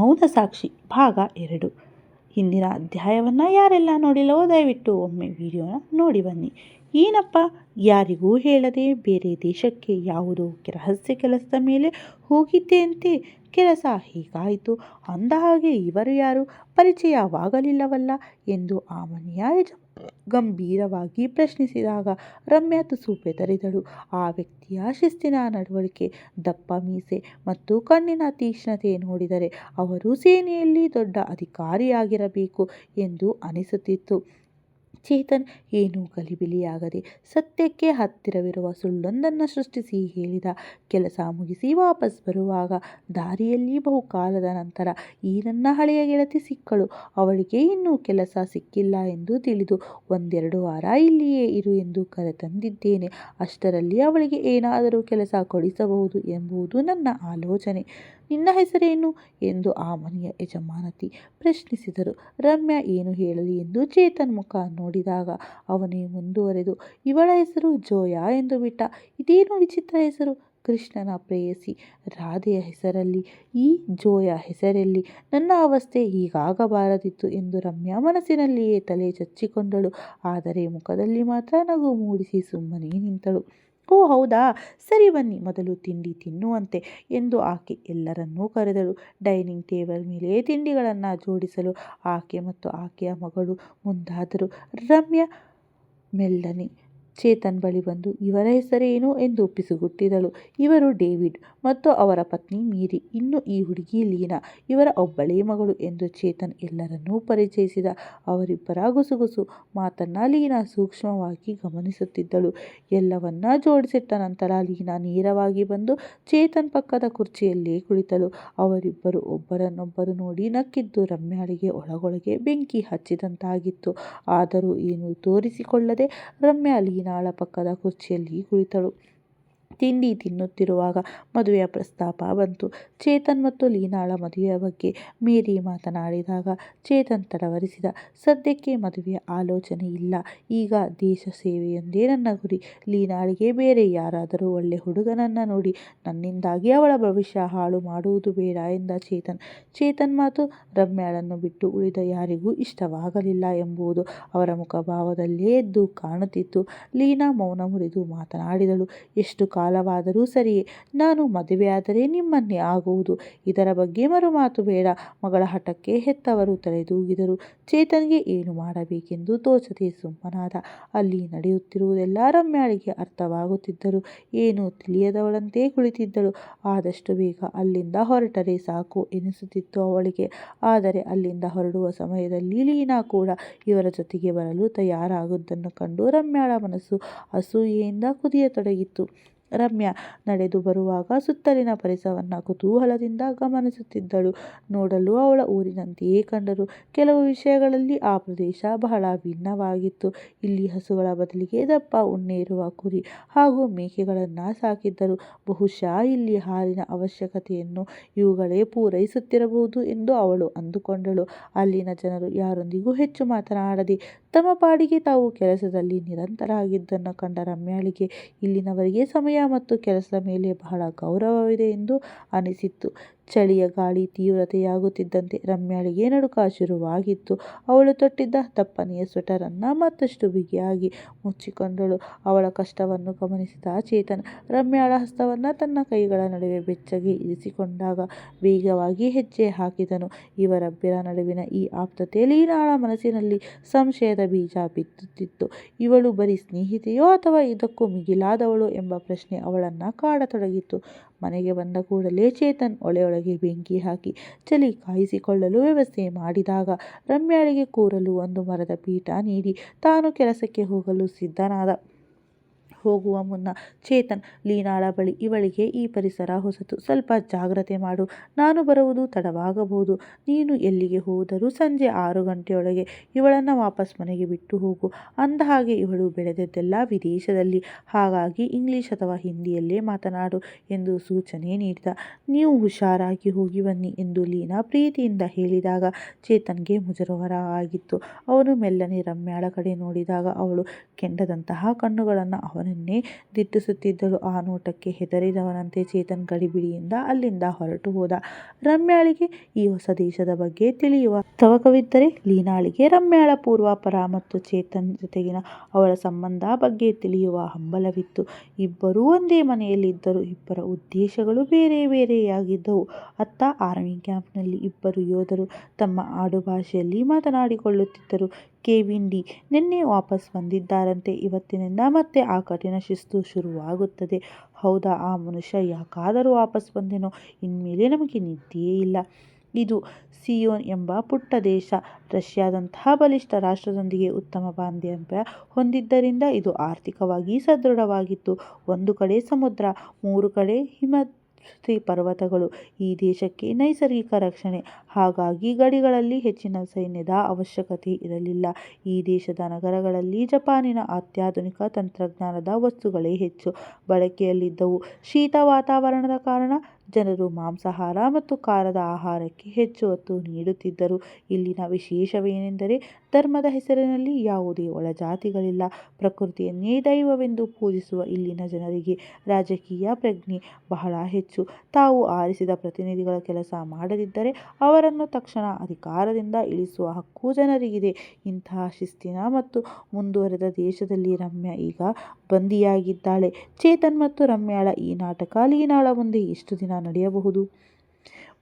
ಮೌನ ಸಾಕ್ಷಿ, ಭಾಗ ಎರಡು. ಹಿಂದಿನ ಅಧ್ಯಾಯವನ್ನು ಯಾರೆಲ್ಲ ನೋಡಿಲ್ಲವೋ ದಯವಿಟ್ಟು ಒಮ್ಮೆ ವಿಡಿಯೋನ ನೋಡಿ ಬನ್ನಿ. ಏನಪ್ಪ? ಯಾರಿಗೂ ಹೇಳದೆ ಬೇರೆ ದೇಶಕ್ಕೆ ಯಾವುದೋ ರಹಸ್ಯ ಕೆಲಸದ ಮೇಲೆ ಹೋಗಿದ್ದೆಯಂತೆ ಕೆಲಸ ಹೀಗಾಯಿತು. ಅಂದ ಹಾಗೆ ಇವರು ಯಾರು? ಪರಿಚಯವಾಗಲಿಲ್ಲವಲ್ಲ ಎಂದು ಆ ಮನೆಯ ಯಜ ಗಂಭೀರವಾಗಿ ಪ್ರಶ್ನಿಸಿದಾಗ ರಮ್ಯಾ ತುಸು ಬೆದರಿದಳು ಆ ವ್ಯಕ್ತಿಯ ಶಿಸ್ತಿನ ನಡವಳಿಕೆ, ದಪ್ಪ ಮೀಸೆ ಮತ್ತು ಕಣ್ಣಿನ ತೀಕ್ಷ್ಣತೆ ನೋಡಿದರೆ ಅವರು ಸೇನೆಯಲ್ಲಿ ದೊಡ್ಡ ಅಧಿಕಾರಿಯಾಗಿರಬೇಕು ಎಂದು ಅನಿಸುತ್ತಿತ್ತು. ಚೇತನ್, ಏನೂ ಗಲಿಬಿಲಿಯಾಗದೆ ಸತ್ಯಕ್ಕೆ ಹತ್ತಿರವಿರುವ ಸುಳ್ಳೊಂದನ್ನು ಸೃಷ್ಟಿಸಿ ಹೇಳಿದ ಕೆಲಸ ಮುಗಿಸಿ ವಾಪಸ್ ಬರುವಾಗ ದಾರಿಯಲ್ಲಿ ಬಹುಕಾಲದ ನಂತರ ಈ ನನ್ನ ಹಳೆಯ ಗೆಳತಿ ಸಿಕ್ಕಳು. ಅವಳಿಗೆ ಇನ್ನೂ ಕೆಲಸ ಸಿಕ್ಕಿಲ್ಲ ಎಂದು ತಿಳಿದು ಒಂದೆರಡು ವಾರ ಇಲ್ಲಿಯೇ ಇರು ಎಂದು ಕರೆತಂದಿದ್ದೇನೆ. ಅಷ್ಟರಲ್ಲಿ ಅವಳಿಗೆ ಏನಾದರೂ ಕೆಲಸ ಕೊಡಿಸಬಹುದು ಎಂಬುದು ನನ್ನ ಆಲೋಚನೆ. ನಿನ್ನ ಹೆಸರೇನು? ಎಂದು ಆ ಮನೆಯ ಯಜಮಾನತಿ ಪ್ರಶ್ನಿಸಿದರು. ರಮ್ಯಾ ಏನು ಹೇಳಲಿ ಎಂದು ಚೇತನ್ ಮುಖ ನೋಡಿದಾಗ ಅವನೇ ಮುಂದುವರೆದು, ಇವಳ ಹೆಸರು ಜೋಯಾ ಎಂದು ಬಿಟ್ಟ. ಇದೇನು ವಿಚಿತ್ರ ಹೆಸರು? ಕೃಷ್ಣನ ಪ್ರೇಯಸಿ ರಾಧೆಯ ಹೆಸರಲ್ಲಿ, ಈ ಜೋಯ ಹೆಸರಲ್ಲಿ ನನ್ನ ಅವಸ್ಥೆ ಹೀಗಾಗಬಾರದಿತ್ತು ಎಂದು ರಮ್ಯಾ ಮನಸ್ಸಿನಲ್ಲಿಯೇ ತಲೆ ಚಚ್ಚಿಕೊಂಡಳು. ಆದರೆ ಮುಖದಲ್ಲಿ ಮಾತ್ರ ನಗು ಮೂಡಿಸಿ ಸುಮ್ಮನೆ ನಿಂತಳು. ಓ, ಹೌದಾ? ಸರಿ ಬನ್ನಿ, ಮೊದಲು ತಿಂಡಿ ತಿನ್ನುವಂತೆ ಎಂದು ಆಕೆ ಎಲ್ಲರನ್ನೂ ಕರೆದಳು. ಡೈನಿಂಗ್ ಟೇಬಲ್ ಮೇಲೆ ತಿಂಡಿಗಳನ್ನು ಜೋಡಿಸಲು ಆಕೆ ಮತ್ತು ಆಕೆಯ ಮಗಳು ಮುಂದಾದರು. ರಮ್ಯ ಮೆಲ್ಲನೆ ಚೇತನ್ ಬಳಿ ಬಂದು, ಇವರ ಹೆಸರೇನು? ಎಂದು ಪಿಸುಗುಟ್ಟಿದಳು ಇವರು ಡೇವಿಡ್ ಮತ್ತು ಅವರ ಪತ್ನಿ ಮೀರಿ. ಇನ್ನು ಈ ಹುಡುಗಿ ಲೀನಾ. ಇವರ ಒಬ್ಬಳೇ ಮಗಳು ಎಂದು ಚೇತನ್ ಎಲ್ಲರನ್ನೂ ಪರಿಚಯಿಸಿದ. ಅವರಿಬ್ಬರ ಗುಸುಗುಸು ಮಾತನ್ನ ಲೀನಾ ಸೂಕ್ಷ್ಮವಾಗಿ ಗಮನಿಸುತ್ತಿದ್ದಳು. ಎಲ್ಲವನ್ನ ಜೋಡಿಸಿಟ್ಟ ನಂತರ ಲೀನಾ ನೇರವಾಗಿ ಬಂದು ಚೇತನ್ ಪಕ್ಕದ ಕುರ್ಚಿಯಲ್ಲೇ ಕುಳಿತಳು. ಅವರಿಬ್ಬರು ಒಬ್ಬರನ್ನೊಬ್ಬರು ನೋಡಿ ನಕ್ಕಿದ್ದು ರಮ್ಯಾಳಿಗೆ ಒಳಗೊಳಗೆ ಬೆಂಕಿ ಹಚ್ಚಿದಂತಾಗಿತ್ತು. ಆದರೂ ಏನೂ ತೋರಿಸಿಕೊಳ್ಳದೆ ರಮ್ಯಾ ಲೀನಾಳ ಪಕ್ಕದ ಕುರ್ಚಿಯಲ್ಲಿ ಕುಳಿತಳು. ತಿಂಡಿ ತಿನ್ನುತ್ತಿರುವಾಗ ಮದುವೆಯ ಪ್ರಸ್ತಾಪ ಬಂತು. ಚೇತನ್ ಮತ್ತು ಲೀನಾಳ ಮದುವೆಯ ಬಗ್ಗೆ ಮೇರಿ ಮಾತನಾಡಿದಾಗ ಚೇತನ್ ತಡವರಿಸಿದ, ಸದ್ಯಕ್ಕೆ ಮದುವೆಯ ಆಲೋಚನೆ ಇಲ್ಲ. ಈಗ ದೇಶ ಸೇವೆಯೊಂದೇ ನನ್ನ ಗುರಿ. ಲೀನಾಳಿಗೆ ಬೇರೆ ಯಾರಾದರೂ ಒಳ್ಳೆ ಹುಡುಗನನ್ನು ನೋಡಿ, ನನ್ನಿಂದಾಗಿ ಅವಳ ಭವಿಷ್ಯ ಹಾಳು ಮಾಡುವುದು ಬೇಡ ಎಂದ ಚೇತನ್. ಚೇತನ್ ಮಾತು ರಮ್ಯಾಳನ್ನು ಬಿಟ್ಟು ಉಳಿದ ಯಾರಿಗೂ ಇಷ್ಟವಾಗಲಿಲ್ಲ ಎಂಬುದು ಅವರ ಮುಖಭಾವದಲ್ಲೇ ಎದ್ದು ಕಾಣುತ್ತಿತ್ತು. ಲೀನಾ ಮೌನ ಮುರಿದು ಮಾತನಾಡಿದಳು. ಎಷ್ಟು ಕಾಲವಾದರೂ ಸರಿಯೇ ನಾನು ಮದುವೆಯಾದರೆ ನಿಮ್ಮನ್ನೇ ಆಗುವುದು. ಇದರ ಬಗ್ಗೆ ಮರುಮಾತು ಬೇಡ. ಮಗಳ ಹಠಕ್ಕೆ ಹೆತ್ತವರು ತಲೆದೂಗಿದರು. ಚೇತನ್ಗೆ ಏನು ಮಾಡಬೇಕೆಂದು ತೋಚದೆ ಸುಮ್ಮನಾದ. ಅಲ್ಲಿ ನಡೆಯುತ್ತಿರುವುದೆಲ್ಲ ರಮ್ಯಾಳಿಗೆ ಅರ್ಥವಾಗುತ್ತಿದ್ದರು. ಏನು ತಿಳಿಯದವಳಂತೆ ಕುಳಿತಿದ್ದಳು. ಆದಷ್ಟು ಬೇಗ ಅಲ್ಲಿಂದ ಹೊರಟರೆ ಸಾಕು ಎನಿಸುತ್ತಿತ್ತು ಅವಳಿಗೆ. ಆದರೆ ಅಲ್ಲಿಂದ ಹೊರಡುವ ಸಮಯದಲ್ಲಿ ಲೀನಾ ಕೂಡ ಇವರ ಜೊತೆಗೆ ಬರಲು ತಯಾರಾಗುವುದನ್ನು ಕಂಡು ರಮ್ಯಾಳ ಮನಸ್ಸು ಅಸೂಯೆಯಿಂದ ಕುದಿಯತೊಡಗಿತ್ತು. ರಮ್ಯಾ ನಡೆದು ಬರುವಾಗ ಸುತ್ತಲಿನ ಪರಿಸರವನ್ನು ಕುತೂಹಲದಿಂದ ಗಮನಿಸುತ್ತಿದ್ದಳು. ನೋಡಲು ಅವಳ ಊರಿನಂತೆಯೇ ಕಂಡರು. ಕೆಲವು ವಿಷಯಗಳಲ್ಲಿ ಆ ಪ್ರದೇಶ ಬಹಳ ಭಿನ್ನವಾಗಿತ್ತು. ಇಲ್ಲಿ ಹಸುಗಳ ಬದಲಿಗೆ ದಪ್ಪ, ಉಣ್ಣೆ ಇರುವ ಕುರಿ ಹಾಗೂ ಮೇಕೆಗಳನ್ನು ಸಾಕಿದ್ದರು. ಬಹುಶಃ ಇಲ್ಲಿ ಹಾಲಿನ ಅವಶ್ಯಕತೆಯನ್ನು ಇವುಗಳೇ ಪೂರೈಸುತ್ತಿರಬಹುದು ಎಂದು ಅವಳು ಅಂದುಕೊಂಡಳು. ಅಲ್ಲಿನ ಜನರು ಯಾರೊಂದಿಗೂ ಹೆಚ್ಚು ಮಾತನಾಡದೆ ತಮ್ಮ ಪಾಡಿಗೆ ತಾವು ಕೆಲಸದಲ್ಲಿ ನಿರಂತರಾಗಿದ್ದನ್ನು ಕಂಡ ರಮ್ಯಾಳಿಗೆ ಇಲ್ಲಿನವರಿಗೆ ಸಮಯ ಮತ್ತು ಕೆಲಸದ ಮೇಲೆ ಬಹಳ ಗೌರವವಿದೆ ಎಂದು ಅನಿಸಿತ್ತು. ಚಳಿಯ ಗಾಳಿ ತೀವ್ರತೆಯಾಗುತ್ತಿದ್ದಂತೆ ರಮ್ಯಾಳಿಗೆ ನಡುಕ ಶುರುವಾಗಿತ್ತು. ಅವಳು ತೊಟ್ಟಿದ್ದ ದಪ್ಪನೆಯ ಸ್ವೆಟರನ್ನು ಮತ್ತಷ್ಟು ಬಿಗಿಯಾಗಿ ಮುಚ್ಚಿಕೊಂಡಳು. ಅವಳ ಕಷ್ಟವನ್ನು ಗಮನಿಸಿದ ಚೇತನ್ ರಮ್ಯಾಳ ಹಸ್ತವನ್ನು ತನ್ನ ಕೈಗಳ ನಡುವೆ ಬೆಚ್ಚಗೆ ಇರಿಸಿಕೊಂಡಾಗ ವೇಗವಾಗಿ ಹೆಜ್ಜೆ ಹಾಕಿದನು. ಇವರಿಬ್ಬರ ನಡುವಿನ ಈ ಆಪ್ತತೆಯಲ್ಲಿ ನಾಳ ಮನಸ್ಸಿನಲ್ಲಿ ಸಂಶಯದ ಬೀಜ ಬಿತ್ತುತ್ತಿತ್ತು ಇವಳು ಬರೀ ಸ್ನೇಹಿತೆಯೋ ಅಥವಾ ಇದಕ್ಕೂ ಮಿಗಿಲಾದವಳು ಎಂಬ ಪ್ರಶ್ನೆ ಅವಳನ್ನು ಕಾಡತೊಡಗಿತ್ತು. ಮನೆಗೆ ಬಂದ ಕೂಡಲೇ ಚೇತನ್ ಒಳೆಯೊಳಗೆ ಬೆಂಕಿ ಹಾಕಿ ಚಳಿ ಕಾಯಿಸಿಕೊಳ್ಳಲು ವ್ಯವಸ್ಥೆ ಮಾಡಿದಾಗ ರಮ್ಯಾಳಿಗೆ ಕೂರಲು ಒಂದು ಮರದ ಪೀಠ ನೀಡಿ ತಾನು ಕೆಲಸಕ್ಕೆ ಹೋಗಲು ಸಿದ್ಧನಾದ. ಹೋಗುವ ಮುನ್ನ ಚೇತನ್, ಲೀನಾಳ ಬಳಿ ಇವಳಿಗೆ ಈ ಪರಿಸರ ಹೊಸತು. ಸ್ವಲ್ಪ ಜಾಗ್ರತೆ ಮಾಡು. ನಾನು ಬರುವುದು ತಡವಾಗಬಹುದು. ನೀನು ಎಲ್ಲಿಗೆ ಹೋದರೂ ಸಂಜೆ ಆರು ಗಂಟೆಯೊಳಗೆ ಇವಳನ್ನು ವಾಪಸ್ ಮನೆಗೆ ಬಿಟ್ಟು ಹೋಗು. ಅಂದ ಹಾಗೆ ಇವಳು ಬೆಳೆದದ್ದೆಲ್ಲ ವಿದೇಶದಲ್ಲಿ. ಹಾಗಾಗಿ ಇಂಗ್ಲಿಷ್ ಅಥವಾ ಹಿಂದಿಯಲ್ಲೇ ಮಾತನಾಡು ಎಂದು ಸೂಚನೆ ನೀಡಿದ. ನೀವು ಹುಷಾರಾಗಿ ಹೋಗಿ ಬನ್ನಿ ಎಂದು ಲೀನಾ ಪ್ರೀತಿಯಿಂದ ಹೇಳಿದಾಗ ಚೇತನ್ಗೆ ಮುಜರವರ ಆಗಿತ್ತು. ಅವನು ಮೆಲ್ಲನೆ ರಮ್ಯಾಳ ಕಡೆ ನೋಡಿದಾಗ ಅವಳು ಕೆಂಡದಂತಹ ಕಣ್ಣುಗಳನ್ನು ಅವನ ಅವನನ್ನೇ ದಿಟ್ಟಿಸುತ್ತಿದ್ದಳು. ಆ ನೋಟಕ್ಕೆ ಹೆದರಿದವನಂತೆ ಚೇತನ್ ಗಡಿಬಿಡಿಯಿಂದ ಅಲ್ಲಿಂದ ಹೊರಟು ಹೋದ. ರಮ್ಯಾಳಿಗೆ ಈ ಹೊಸ ದೇಶದ ಬಗ್ಗೆ ತಿಳಿಯುವ ತವಕವಿದ್ದರೆ ಲೀನಾಳಿಗೆ ರಮ್ಯಾಳ ಪೂರ್ವಾಪರ ಮತ್ತು ಚೇತನ್ ಜೊತೆಗಿನ ಅವಳ ಸಂಬಂಧ ಬಗ್ಗೆ ತಿಳಿಯುವ ಹಂಬಲವಿತ್ತು. ಇಬ್ಬರೂ ಒಂದೇ ಮನೆಯಲ್ಲಿದ್ದರು. ಇಬ್ಬರ ಉದ್ದೇಶಗಳು ಬೇರೆ ಬೇರೆಯಾಗಿದ್ದವು. ಅತ್ತ ಆರ್ಮಿ ಕ್ಯಾಂಪ್ನಲ್ಲಿ ಇಬ್ಬರು ಯೋಧರು ತಮ್ಮ ಆಡುಭಾಷೆಯಲ್ಲಿ ಮಾತನಾಡಿಕೊಳ್ಳುತ್ತಿದ್ದರು. Kevin D. ನಿನ್ನೆ ವಾಪಸ್ ಬಂದಿದ್ದಾರಂತೆ. ಇವತ್ತಿನಿಂದ ಮತ್ತೆ ಆ ಕಠಿಣ ಶಿಸ್ತು ಶುರುವಾಗುತ್ತದೆ. ಹೌದಾ, ಆ ಮನುಷ್ಯ ಯಾಕಾದರೂ ವಾಪಸ್ ಬಂದೇನೋ? ಇನ್ಮೇಲೆ ನಮಗೆ ನಿದ್ದೆಯೇ ಇಲ್ಲ. ಇದು ಸಿಯೋನ್ ಎಂಬ ಪುಟ್ಟ ದೇಶ. ರಷ್ಯಾದಂತಹ ಬಲಿಷ್ಠ ರಾಷ್ಟ್ರದೊಂದಿಗೆ ಉತ್ತಮ ಬಾಂಧವ್ಯ ಹೊಂದಿದ್ದರಿಂದ ಇದು ಆರ್ಥಿಕವಾಗಿ ಸದೃಢವಾಗಿತ್ತು. ಒಂದು ಕಡೆ ಸಮುದ್ರ, ಮೂರು ಕಡೆ ಹಿಮವೃಷ್ಟಿ ಪರ್ವತಗಳು ಈ ದೇಶಕ್ಕೆ ನೈಸರ್ಗಿಕ ರಕ್ಷಣೆ. ಹಾಗಾಗಿ ಗಡಿಗಳಲ್ಲಿ ಹೆಚ್ಚಿನ ಸೈನ್ಯದ ಅವಶ್ಯಕತೆ ಇರಲಿಲ್ಲ. ಈ ದೇಶದ ನಗರಗಳಲ್ಲಿ ಜಪಾನಿನ ಅತ್ಯಾಧುನಿಕ ತಂತ್ರಜ್ಞಾನದ ವಸ್ತುಗಳೇ ಹೆಚ್ಚು. ಬಳಕೆಯಲ್ಲಿದ್ದವು ಶೀತ ವಾತಾವರಣದ ಕಾರಣ ಜನರು ಮಾಂಸಾಹಾರ ಮತ್ತು ಖಾರದ ಆಹಾರಕ್ಕೆ ಹೆಚ್ಚು ಒತ್ತು ನೀಡುತ್ತಿದ್ದರು. ಇಲ್ಲಿನ ವಿಶೇಷವೇನೆಂದರೆ ಧರ್ಮದ ಹೆಸರಿನಲ್ಲಿ ಯಾವುದೇ ಒಳಜಾತಿಗಳಿಲ್ಲ. ಪ್ರಕೃತಿಯನ್ನೇ ದೈವವೆಂದು ಪೂಜಿಸುವ ಇಲ್ಲಿನ ಜನರಿಗೆ ರಾಜಕೀಯ ಪ್ರಜ್ಞೆ ಬಹಳ ಹೆಚ್ಚು. ತಾವು ಆರಿಸಿದ ಪ್ರತಿನಿಧಿಗಳ ಕೆಲಸ ಮಾಡದಿದ್ದರೆ ಅವರನ್ನು ತಕ್ಷಣ ಅಧಿಕಾರದಿಂದ ಇಳಿಸುವ ಹಕ್ಕು ಜನರಿಗಿದೆ. ಇಂತಹ ಶಿಸ್ತಿನ ಮತ್ತು ಮುಂದುವರೆದ ದೇಶದಲ್ಲಿ ರಮ್ಯ ಈಗ ಬಂದಿಯಾಗಿದ್ದಾಳೆ. ಚೇತನ್ ಮತ್ತು ರಮ್ಯಾಳ ಈ ನಾಟಕ ಲೀನಾಳ ಮುಂದೆ ಎಷ್ಟು ದಿನ ನಡೆಯಬಹುದು.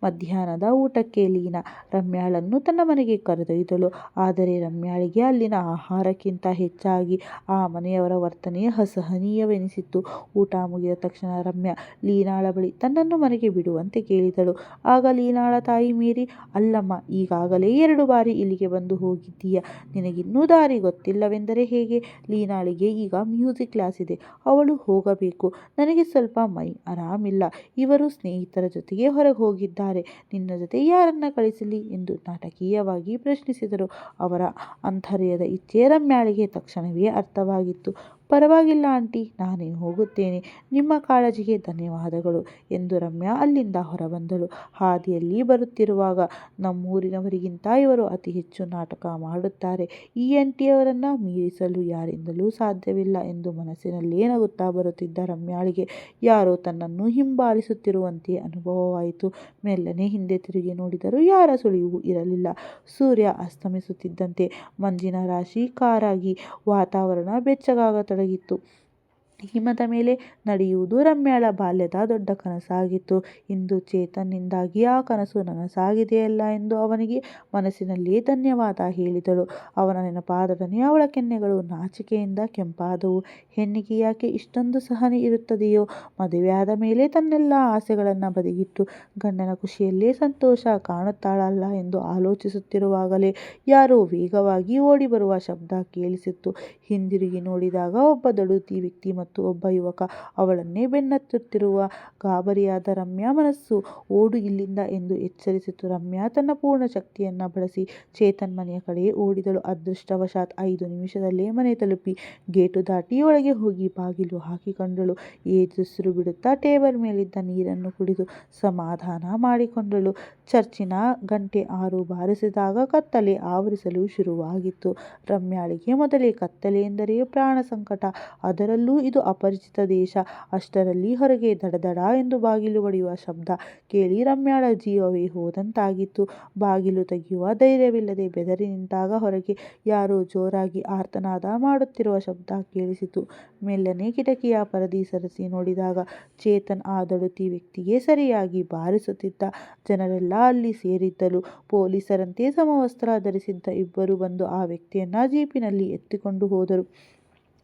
ಮಧ್ಯಾಹ್ನದ ಊಟಕ್ಕೆ ಲೀನಾ ರಮ್ಯಾಳನ್ನು ತನ್ನ ಮನೆಗೆ ಕರೆದೊಯ್ದಳು. ಆದರೆ ರಮ್ಯಾಳಿಗೆ ಅಲ್ಲಿನ ಆಹಾರಕ್ಕಿಂತ ಹೆಚ್ಚಾಗಿ ಆ ಮನೆಯವರ ವರ್ತನೆ ಅಸಹನೀಯವೆನಿಸಿತ್ತು. ಊಟ ಮುಗಿದ ತಕ್ಷಣ ರಮ್ಯಾ ಲೀನಾಳ ಬಳಿ ತನ್ನನ್ನು ಮನೆಗೆ ಬಿಡುವಂತೆ ಕೇಳಿದಳು. ಆಗ ಲೀನಾಳ ತಾಯಿ ಮೀರಿ, ಅಲ್ಲಮ್ಮ, ಈಗಾಗಲೇ ಎರಡು ಬಾರಿ ಇಲ್ಲಿಗೆ ಬಂದು ಹೋಗಿದ್ದೀಯ? ನಿನಗಿನ್ನೂ ದಾರಿ ಗೊತ್ತಿಲ್ಲವೆಂದರೆ ಹೇಗೆ? ಲೀನಾಳಿಗೆ ಈಗ ಮ್ಯೂಸಿಕ್ ಕ್ಲಾಸ್ ಇದೆ. ಅವಳು ಹೋಗಬೇಕು. ನನಗೆ ಸ್ವಲ್ಪ ಮೈ ಆರಾಮಿಲ್ಲ. ಇವರು ಸ್ನೇಹಿತರ ಜೊತೆಗೆ ಹೊರಗೆ ಹೋಗಿದ್ದಾರೆ. ನಿನ್ನ ಜೊತೆ ಯಾರನ್ನ ಕಳಿಸಲಿ? ಎಂದು ನಾಟಕೀಯವಾಗಿ ಪ್ರಶ್ನಿಸಿದರು. ಅವರ ಅಂತರ್ಯದ ಇಚ್ಛೆ ರಮ್ಯಾಳಿಗೆ ತಕ್ಷಣವೇ ಅರ್ಥವಾಗಿತ್ತು. ಪರವಾಗಿಲ್ಲ ಆಂಟಿ ನಾನೇ ಹೋಗುತ್ತೇನೆ. ನಿಮ್ಮ ಕಾಳಜಿಗೆ ಧನ್ಯವಾದಗಳು ಎಂದು ರಮ್ಯಾ ಅಲ್ಲಿಂದ ಹೊರಬಂದಳು. ಹಾದಿಯಲ್ಲಿ ಬರುತ್ತಿರುವಾಗ ನಮ್ಮೂರಿನವರಿಗಿಂತ ಇವರು ಅತಿ ಹೆಚ್ಚು ನಾಟಕ ಮಾಡುತ್ತಾರೆ. ಈ ಆಂಟಿಯವರನ್ನು ಮೀರಿಸಲು ಯಾರಿಂದಲೂ ಸಾಧ್ಯವಿಲ್ಲ ಎಂದು ಮನಸ್ಸಿನಲ್ಲೇ ನಗುತ್ತಾ ಬರುತ್ತಿದ್ದ ರಮ್ಯಾಳಿಗೆ, ಯಾರೋ ತನ್ನನ್ನು ಹಿಂಬಾಲಿಸುತ್ತಿರುವಂತೆ ಅನುಭವವಾಯಿತು. ಮೆಲ್ಲನೆ ಹಿಂದೆ ತಿರುಗಿ ನೋಡಿದರೂ ಯಾರ ಸುಳಿವು ಇರಲಿಲ್ಲ. ಸೂರ್ಯ ಅಸ್ತಮಿಸುತ್ತಿದ್ದಂತೆ ಮಂಜಿನ ರಾಶಿ ಕಾರಾಗಿ ವಾತಾವರಣ ಬೆಚ್ಚಗಾಗತೊಡಗಿತ್ತು larguito. ಹಿಮದ ಮೇಲೆ ನಡೆಯುವುದು ರಮ್ಯಾಳ ಬಾಲ್ಯದ ದೊಡ್ಡ ಕನಸಾಗಿತ್ತು. ಇಂದು ಚೇತನ್ನಿಂದಾಗಿ ಆ ಕನಸು ನನಸಾಗಿದೆಯಲ್ಲ ಎಂದು ಅವನಿಗೆ ಮನಸ್ಸಿನಲ್ಲಿಯೇ ಧನ್ಯವಾದ ಹೇಳಿದಳು. ಅವನ ನೆನಪಾದೊಡನೆ ಅವಳ ಕೆನ್ನೆಗಳು ನಾಚಿಕೆಯಿಂದ ಕೆಂಪಾದವು. ಹೆಣ್ಣಿಗೆ ಯಾಕೆ ಇಷ್ಟೊಂದು ಸಹನೆ ಇರುತ್ತದೆಯೋ? ಮದುವೆಯಾದ ಮೇಲೆ ತನ್ನೆಲ್ಲ ಆಸೆಗಳನ್ನು ಬದಿಗಿಟ್ಟು ಗಂಡನ ಖುಷಿಯಲ್ಲೇ ಸಂತೋಷ ಕಾಣುತ್ತಾಳಲ್ಲ ಎಂದು ಆಲೋಚಿಸುತ್ತಿರುವಾಗಲೇ ಯಾರೋ ವೇಗವಾಗಿ ಓಡಿಬರುವ ಶಬ್ದ ಕೇಳಿಸಿತ್ತು. ಹಿಂದಿರುಗಿ ನೋಡಿದಾಗ ಒಬ್ಬ ದಡುತಿ ವ್ಯಕ್ತಿ ಒಬ್ಬ ಯುವಕ ಅವಳನ್ನೇ ಬೆನ್ನತ್ತುತ್ತಿರುವ ಗಾಬರಿಯಾದ ರಮ್ಯಾ ಮನಸ್ಸು ಓಡು ಇಲ್ಲಿಂದ ಎಂದು ಎಚ್ಚರಿಸಿತು. ರಮ್ಯಾ ತನ್ನ ಪೂರ್ಣ ಶಕ್ತಿಯನ್ನು ಬಳಸಿ ಚೇತನ್ ಮನೆಯ ಕಡೆ ಓಡಿದಳು. ಅದೃಷ್ಟವಶಾತ್ ಐದು ನಿಮಿಷದಲ್ಲೇ ಮನೆ ತಲುಪಿ ಗೇಟು ದಾಟಿ ಒಳಗೆ ಹೋಗಿ ಬಾಗಿಲು ಹಾಕಿಕೊಂಡಳು. ಏದುಸಿರು ಬಿಡುತ್ತಾ ಟೇಬಲ್ ಮೇಲಿದ್ದ ನೀರನ್ನು ಕುಡಿದು ಸಮಾಧಾನ ಮಾಡಿಕೊಂಡಳು. ಚರ್ಚಿನ ಗಂಟೆ ಆರು ಬಾರಿಸಿದಾಗ ಕತ್ತಲೆ ಆವರಿಸಲು ಶುರುವಾಗಿತ್ತು. ರಮ್ಯಾಳಿಗೆ ಮೊದಲೇ ಕತ್ತಲೆ ಎಂದರೆ ಪ್ರಾಣ ಸಂಕಟ. ಅದರಲ್ಲೂ ಇದು ಅಪರಿಚಿತ ದೇಶ ಅಷ್ಟರಲ್ಲಿ ಹೊರಗೆ ದಡದಡ ಎಂದು ಬಾಗಿಲು ಬಡಿಯುವ ಶಬ್ದ ಕೇಳಿ ರಮ್ಯಾಳ ಜೀವವೇ ಹೋದಂತಾಗಿತ್ತು. ಬಾಗಿಲು ತೆಗೆಯುವ ಧೈರ್ಯವಿಲ್ಲದೆ ಬೆದರಿ ನಿಂತಾಗ ಹೊರಗೆ ಯಾರೋ ಜೋರಾಗಿ ಆರ್ತನಾದ ಮಾಡುತ್ತಿರುವ ಶಬ್ದ ಕೇಳಿಸಿತು. ಮೆಲ್ಲನೆ ಕಿಟಕಿಯ ಪರದಿ ಸರಿಸಿ ನೋಡಿದಾಗ ಚೇತನ್ ಆ ದಡುತಿ ವ್ಯಕ್ತಿಗೆ ಸರಿಯಾಗಿ ಬಾರಿಸುತ್ತಿದ್ದ. ಜನರೆಲ್ಲ ಅಲ್ಲಿ ಸೇರಿದ್ದಲು ಪೊಲೀಸರಂತೆ ಸಮವಸ್ತ್ರ ಧರಿಸಿದ್ದ ಇಬ್ಬರು ಬಂದು ಆ ವ್ಯಕ್ತಿಯನ್ನ ಜೀಪಿನಲ್ಲಿ ಎತ್ತಿಕೊಂಡು ಹೋದರು.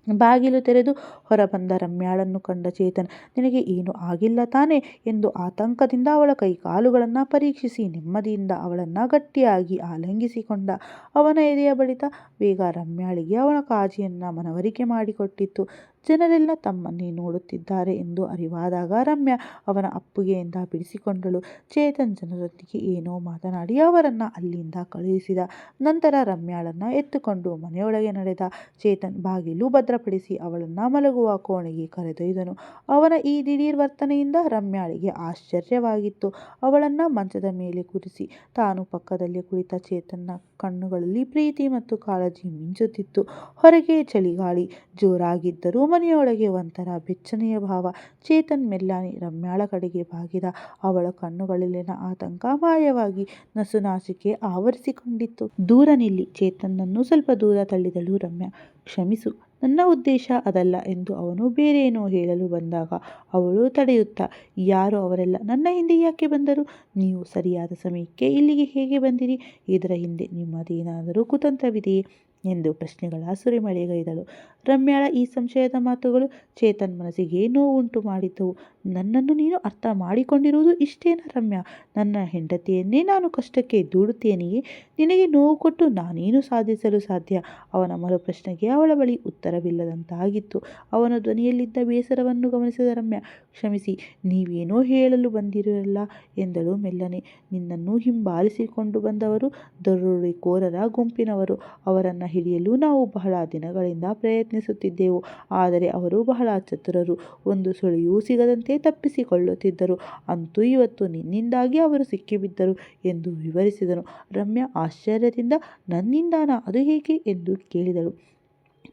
ಬಾಗಿಲು ತೆರೆದು ಹೊರಬಂದ ರಮ್ಯಾಳನ್ನು ಕಂಡ ಚೇತನ್, ನಿನಗೆ ಏನೂ ಆಗಿಲ್ಲ ತಾನೆ? ಎಂದು ಆತಂಕದಿಂದ ಅವಳ ಕೈಕಾಲುಗಳನ್ನು ಪರೀಕ್ಷಿಸಿ ನೆಮ್ಮದಿಯಿಂದ ಅವಳನ್ನು ಗಟ್ಟಿಯಾಗಿ ಆಲಂಗಿಸಿಕೊಂಡ. ಅವನ ಎದೆಯ ಬಳಿತ ಬೇಗ ರಮ್ಯಾಳಿಗೆ ಅವನ ಕಾಜಿಯನ್ನು ಮನವರಿಕೆ ಮಾಡಿಕೊಟ್ಟಿತ್ತು. ಜನರೆಲ್ಲ ತಮ್ಮನ್ನೇ ನೋಡುತ್ತಿದ್ದಾರೆ ಎಂದು ಅರಿವಾದಾಗ ರಮ್ಯಾ ಅವನ ಅಪ್ಪುಗೆಯಿಂದ ಬಿಡಿಸಿಕೊಂಡಳು. ಚೇತನ್ ಜನರೊಂದಿಗೆ ಏನೋ ಮಾತನಾಡಿ ಅವರನ್ನು ಅಲ್ಲಿಂದ ಕಳುಹಿಸಿದ ನಂತರ ರಮ್ಯಾಳನ್ನ ಎತ್ತುಕೊಂಡು ಮನೆಯೊಳಗೆ ನಡೆದ. ಚೇತನ್ ಬಾಗಿಲು ಭದ್ರಪಡಿಸಿ ಅವಳನ್ನ ಮಲಗುವ ಕೋಣೆಗೆ ಕರೆದೊಯ್ದನು. ಅವನ ಈ ದಿಢೀರ್ ವರ್ತನೆಯಿಂದ ರಮ್ಯಾಳಿಗೆ ಆಶ್ಚರ್ಯವಾಗಿತ್ತು. ಅವಳನ್ನ ಮಂಚದ ಮೇಲೆ ಕೂರಿಸಿ ತಾನು ಪಕ್ಕದಲ್ಲಿ ಕುಳಿತ ಚೇತನ್ನ ಕಣ್ಣುಗಳಲ್ಲಿ ಪ್ರೀತಿ ಮತ್ತು ಕಾಳಜಿ ಮಿಂಚುತ್ತಿತ್ತು. ಹೊರಗೆ ಚಳಿಗಾಳಿ ಜೋರಾಗಿದ್ದರೂ ಮನೆಯೊಳಗೆ ಒಂಥರ ಬೆಚ್ಚನೆಯ ಭಾವ. ಚೇತನ್ ಮೆಲ್ಲಾನಿ ರಮ್ಯಾಳ ಕಡೆಗೆ ಬಾಗಿದ. ಅವಳ ಕಣ್ಣುಗಳಲ್ಲಿನ ಆತಂಕ ಮಾಯವಾಗಿ ನಸುನಾಸಿಕೆ ಆವರಿಸಿಕೊಂಡಿತ್ತು. ದೂರ ನಿಲ್ಲಿ. ಚೇತನ್ನನ್ನು ಸ್ವಲ್ಪ ದೂರ ತಳ್ಳಿದಳು ರಮ್ಯಾ. ಕ್ಷಮಿಸು. ನನ್ನ ಉದ್ದೇಶ ಅದಲ್ಲ ಎಂದು ಅವನು ಬೇರೇನೋ ಹೇಳಲು ಬಂದಾಗ ಅವಳು ತಡೆಯುತ್ತಾ, ಯಾರು ಅವರೆಲ್ಲ ನನ್ನ ಹಿಂದೆ ಯಾಕೆ ಬಂದರು? ನೀವು ಸರಿಯಾದ ಸಮಯಕ್ಕೆ ಇಲ್ಲಿಗೆ ಹೇಗೆ ಬಂದಿರಿ? ಇದರ ಹಿಂದೆ ನಿಮ್ಮದೇನಾದರೂ ಕುತಂತ್ರವಿದೆಯೇ? ಎಂದು ಪ್ರಶ್ನೆಗಳ ಸುರಿಮಳೆಗೈದಳು ರಮ್ಯಾಳ ಈ ಸಂಶಯದ ಮಾತುಗಳು ಚೇತನ್ ಮನಸ್ಸಿಗೆ ನೋವುಂಟು ಮಾಡಿದ್ದವು ನನ್ನನ್ನು ನೀನು ಅರ್ಥ ಮಾಡಿಕೊಂಡಿರುವುದು ಇಷ್ಟೇನಾ ರಮ್ಯಾ? ನನ್ನ ಹೆಂಡತಿಯನ್ನೇ ನಾನು ಕಷ್ಟಕ್ಕೆ ದೂಡುತ್ತೇನೆಯೇ? ನಿನಗೆ ನೋವು ಕೊಟ್ಟು ನಾನೇನು ಸಾಧಿಸಲು ಸಾಧ್ಯ? ಅವನ ಮರು ಪ್ರಶ್ನೆಗೆ ಅವಳ ಬಳಿ ಉತ್ತರವಿಲ್ಲದಂತಾಗಿತ್ತು. ಅವನ ಧ್ವನಿಯಲ್ಲಿದ್ದ ಬೇಸರವನ್ನು ಗಮನಿಸಿದ ರಮ್ಯಾ, ಕ್ಷಮಿಸಿ, ನೀವೇನೋ ಹೇಳಲು ಬಂದಿರಲ್ಲ ಎಂದಳು ಮೆಲ್ಲನೆ. ನಿನ್ನನ್ನು ಹಿಂಬಾಲಿಸಿಕೊಂಡು ಬಂದವರು ದರೋಡೆಕೋರರ ಗುಂಪಿನವರು. ಅವರನ್ನು ಹಿಡಿಯಲು ನಾವು ಬಹಳ ದಿನಗಳಿಂದ ಪ್ರಯತ್ನಿಸುತ್ತಿದ್ದೆವು. ಆದರೆ ಅವರು ಬಹಳ ಚತುರರು. ಒಂದು ಸುಳಿಯೂ ಸಿಗದಂತೆ ತಪ್ಪಿಸಿಕೊಳ್ಳುತ್ತಿದ್ದರು. ಅಂತೂ ಇವತ್ತು ನಿನ್ನಿಂದಾಗಿ ಅವರು ಸಿಕ್ಕಿಬಿದ್ದರು ಎಂದು ವಿವರಿಸಿದನು. ರಮ್ಯಾ ಆಶ್ಚರ್ಯದಿಂದ, ನನ್ನಿಂದಾನ? ಅದು ಹೇಗೆ? ಎಂದು ಕೇಳಿದಳು.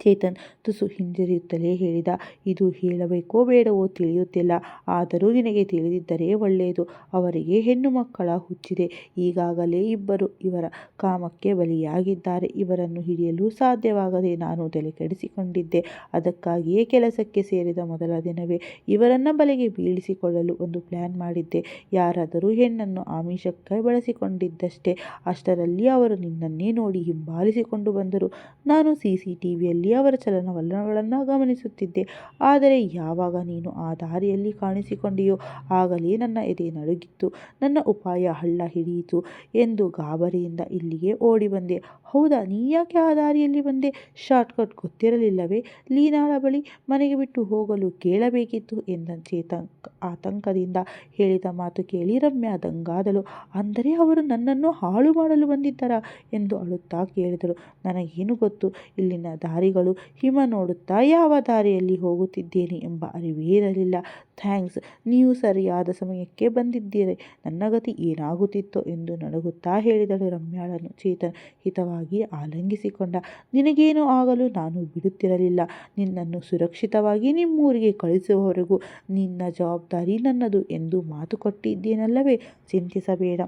ಚೇತನ್ ತುಸು ಹಿಂಜರಿಯುತ್ತಲೇ ಹೇಳಿದ, ಇದು ಹೇಳಬೇಕೋ ಬೇಡವೋ ತಿಳಿಯುತ್ತಿಲ್ಲ. ಆದರೂ ನಿನಗೆ ತಿಳಿದಿದ್ದರೆ ಒಳ್ಳೆಯದು. ಅವರಿಗೆ ಹೆಣ್ಣು ಮಕ್ಕಳ ಹುಚ್ಚಿದೆ. ಈಗಾಗಲೇ ಇಬ್ಬರು ಇವರ ಕಾಮಕ್ಕೆ ಬಲಿಯಾಗಿದ್ದಾರೆ. ಇವರನ್ನು ಹಿಡಿಯಲು ಸಾಧ್ಯವಾಗದೆ ನಾನು ತಲೆಕೆಡಿಸಿಕೊಂಡಿದ್ದೆ. ಅದಕ್ಕಾಗಿಯೇ ಕೆಲಸಕ್ಕೆ ಸೇರಿದ ಮೊದಲ ದಿನವೇ ಇವರನ್ನ ಬಲೆಗೆ ಬೀಳಿಸಿಕೊಳ್ಳಲು ಒಂದು ಪ್ಲಾನ್ ಮಾಡಿದ್ದೆ. ಯಾರಾದರೂ ಹೆಣ್ಣನ್ನು ಆಮಿಷಕ್ಕೆ ಬಳಸಿಕೊಂಡಿದ್ದಷ್ಟೇ. ಅಷ್ಟರಲ್ಲಿ ಅವರು ನಿನ್ನನ್ನೇ ನೋಡಿ ಹಿಂಬಾಲಿಸಿಕೊಂಡು ಬಂದರು. ನಾನು ಸಿ ಸಿ ಟಿ ವಿಯಲ್ಲಿ ಅವರ ಚಲನವಲನಗಳನ್ನು ಗಮನಿಸುತ್ತಿದ್ದೆ. ಆದರೆ ಯಾವಾಗ ನೀನು ಆ ದಾರಿಯಲ್ಲಿ ಕಾಣಿಸಿಕೊಂಡಿಯೋ ಆಗಲೇ ನನ್ನ ಎದೆ ನಡುಗಿತ್ತು. ನನ್ನ ಉಪಾಯ ಹಳ್ಳ ಹಿಡಿಯಿತು ಎಂದು ಗಾಬರಿಯಿಂದ ಇಲ್ಲಿಗೆ ಓಡಿ ಬಂದೆ ಹೌದಾ, ನೀ ಯಾಕೆ ಆ ದಾರಿಯಲ್ಲಿ ಬಂದೆ? ಶಾರ್ಟ್ಕಟ್ ಗೊತ್ತಿರಲಿಲ್ಲವೇ? ಲೀನಾಳ ಬಳಿ ಮನೆಗೆ ಬಿಟ್ಟು ಹೋಗಲು ಕೇಳಬೇಕಿತ್ತು ಎಂದ ಚೇತನ್ ಆತಂಕದಿಂದ ಹೇಳಿದ ಮಾತು ಕೇಳಿ ರಮ್ಯಾ ದಂಗಾದಳು. ಅಂದರೆ ಅವರು ನನ್ನನ್ನು ಹಾಳು ಮಾಡಲು ಬಂದಿದ್ದರಾ ಎಂದು ಅಳುತ್ತಾ ಕೇಳಿದರು ನನಗೇನು ಗೊತ್ತು, ಇಲ್ಲಿನ ದಾರಿಗಳು ಹಿಮ ನೋಡುತ್ತಾ ಯಾವ ದಾರಿಯಲ್ಲಿ ಹೋಗುತ್ತಿದ್ದೇನೆ ಎಂಬ ಅರಿವೇ ಇರಲಿಲ್ಲ ಥ್ಯಾಂಕ್ಸ್, ನೀವು ಸರಿಯಾದ ಸಮಯಕ್ಕೆ ಬಂದಿದ್ದೀರಿ. ನನ್ನ ಗತಿ ಏನಾಗುತ್ತಿತ್ತೋ ಎಂದು ನಡುಗುತ್ತಾ ಹೇಳಿದಳು ರಮ್ಯಾಳನ್ನು ಚೇತನ್ ಹಿತವಾಗಿ ಆಲಂಗಿಸಿಕೊಂಡ. ನಿನಗೇನು ಆಗಲು ನಾನು ಬಿಡುತ್ತಿರಲಿಲ್ಲ. ನಿನ್ನನ್ನು ಸುರಕ್ಷಿತವಾಗಿ ನಿಮ್ಮೂರಿಗೆ ಕಳಿಸುವವರೆಗೂ ನಿನ್ನ ಜವಾಬ್ದಾರಿ ನನ್ನದು ಎಂದು ಮಾತು ಕೊಟ್ಟಿದ್ದೇನಲ್ಲವೇ? ಚಿಂತಿಸಬೇಡ.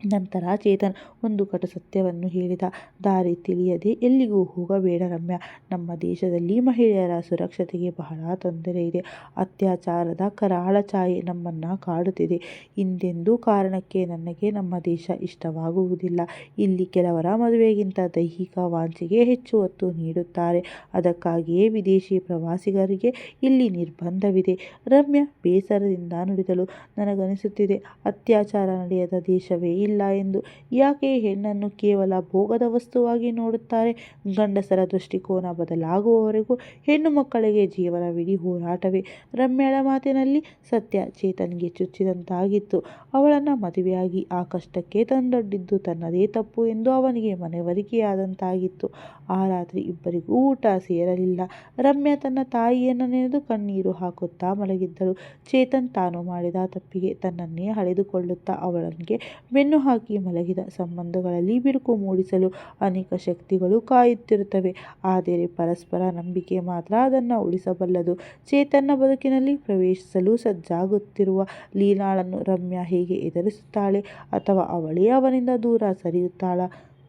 ನಂತರ ಚೇತನ್ ಒಂದು ಕಟು ಸತ್ಯವನ್ನು ಹೇಳಿದ. ದಾರಿ ತಿಳಿಯದೆ ಎಲ್ಲಿಗೂ ಹೋಗಬೇಡ ರಮ್ಯಾ. ನಮ್ಮ ದೇಶದಲ್ಲಿ ಮಹಿಳೆಯರ ಸುರಕ್ಷತೆಗೆ ಬಹಳ ತೊಂದರೆ ಇದೆ. ಅತ್ಯಾಚಾರದ ಕರಾಳ ಛಾಯೆ ನಮ್ಮನ್ನು ಕಾಡುತ್ತಿದೆ. ಇಂದೆಂದೂ ಕಾರಣಕ್ಕೆ ನನಗೆ ನಮ್ಮ ದೇಶ ಇಷ್ಟವಾಗುವುದಿಲ್ಲ. ಇಲ್ಲಿ ಕೆಲವರ ಮದುವೆಗಿಂತ ದೈಹಿಕ ವಾಂಚಿಗೆ ಹೆಚ್ಚು ಒತ್ತು ನೀಡುತ್ತಾರೆ. ಅದಕ್ಕಾಗಿಯೇ ವಿದೇಶಿ ಪ್ರವಾಸಿಗರಿಗೆ ಇಲ್ಲಿ ನಿರ್ಬಂಧವಿದೆ. ರಮ್ಯಾ ಬೇಸರದಿಂದ ನುಡಿದಳು. ನನಗನಿಸುತ್ತಿದೆ, ಅತ್ಯಾಚಾರ ನಡೆಯದ ದೇಶವೇ ಇಲ್ಲ. ಎಂದು ಯಾಕೆ ಹೆಣ್ಣನ್ನು ಕೇವಲ ಭೋಗದ ವಸ್ತುವಾಗಿ ನೋಡುತ್ತಾರೆ? ಗಂಡಸರ ದೃಷ್ಟಿಕೋನ ಬದಲಾಗುವವರೆಗೂ ಹೆಣ್ಣು ಮಕ್ಕಳಿಗೆ ಜೀವನವಿಡೀ ಹೋರಾಟವೇ. ರಮ್ಯಳ ಮಾತಿನಲ್ಲಿ ಸತ್ಯ ಚೇತನ್ಗೆ ಚುಚ್ಚಿದಂತಾಗಿತ್ತು. ಅವಳನ್ನು ಮದುವೆಯಾಗಿ ಆ ಕಷ್ಟಕ್ಕೆ ತಂದೊಡ್ಡಿದ್ದು ತನ್ನದೇ ತಪ್ಪು ಎಂದು ಅವನಿಗೆ ಮನವರಿಕೆಯಾದಂತಾಗಿತ್ತು. ಆ ರಾತ್ರಿ ಇಬ್ಬರಿಗೂ ಊಟ ಸೇರಲಿಲ್ಲ. ರಮ್ಯಾ ತನ್ನ ತಾಯಿಯನ್ನು ನೆನೆದು ಕಣ್ಣೀರು ಹಾಕುತ್ತಾ ಮಲಗಿದ್ದಳು. ಚೇತನ್ ತಾನು ಮಾಡಿದ ತಪ್ಪಿಗೆ ತನ್ನನ್ನೇ ಹಳೆದುಕೊಳ್ಳುತ್ತಾ ಅವಳಿಗೆ ಬೆನ್ನು ಹಾಕಿ ಮಲಗಿದ ಸಂಬಂಧಗಳಲ್ಲಿ ಬಿರುಕು ಮೂಡಿಸಲು ಅನೇಕ ಶಕ್ತಿಗಳು ಕಾಯುತ್ತಿರುತ್ತವೆ. ಆದರೆ ಪರಸ್ಪರ ನಂಬಿಕೆ ಮಾತ್ರ ಅದನ್ನು ಉಳಿಸಬಲ್ಲದು. ಚೇತನ್ನ ಬದುಕಿನಲ್ಲಿ ಪ್ರವೇಶಿಸಲು ಸಜ್ಜಾಗುತ್ತಿರುವ ಲೀಲಾಳನ್ನು ರಮ್ಯಾ ಹೇಗೆ ಎದುರಿಸುತ್ತಾಳೆ ಅಥವಾ ಅವಳೇ ಅವನಿಂದ ದೂರ ಸರಿಯುತ್ತಾಳ?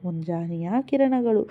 ಮುಂಜಾನೆಯ ಕಿರಣಗಳು?